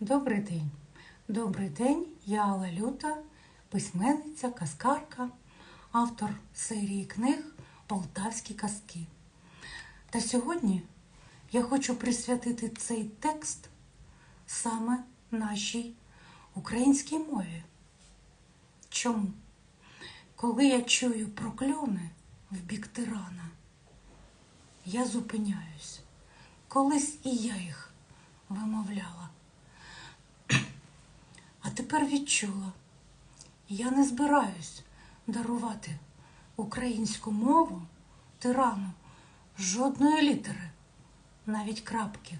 Добрий день. Добрий день. Я Алла Люта, письменниця, казкарка, автор серії книг Полтавські казки. Та сьогодні я хочу присвятити цей текст саме нашій українській мові. Чому? Коли я чую прокльони в бік тирана, я зупиняюсь. Колись і я їх вимовляла. Тепер відчула, я не збираюсь дарувати українську мову тирану жодної літери, навіть крапки.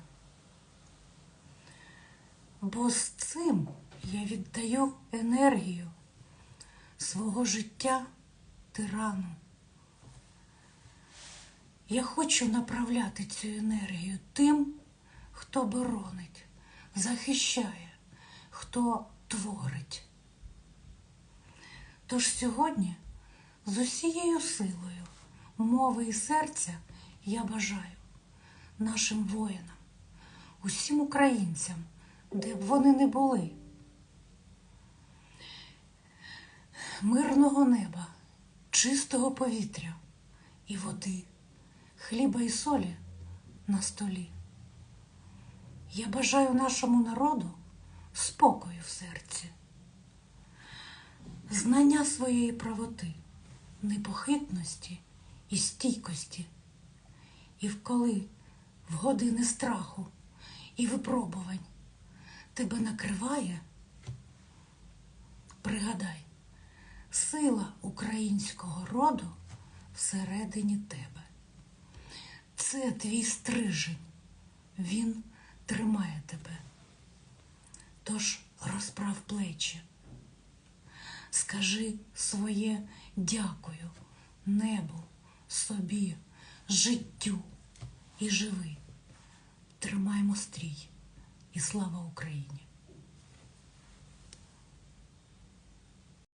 Бо з цим я віддаю енергію свого життя тирану. Я хочу направляти цю енергію тим, хто боронить, захищає, хто творить. Тож сьогодні з усією силою мови і серця я бажаю нашим воїнам, усім українцям, де б вони не були, мирного неба, чистого повітря і води, хліба і солі на столі. Я бажаю нашому народу спокою в серці, знання своєї правоти, непохитності і стійкості. І коли в години страху і випробувань тебе накриває, пригадай, сила українського роду всередині тебе. Це твій стрижень, він тримає тебе. Тож розправ плечі, скажи своє дякую небу, собі, життю і живи. Тримаймо стрій і слава Україні!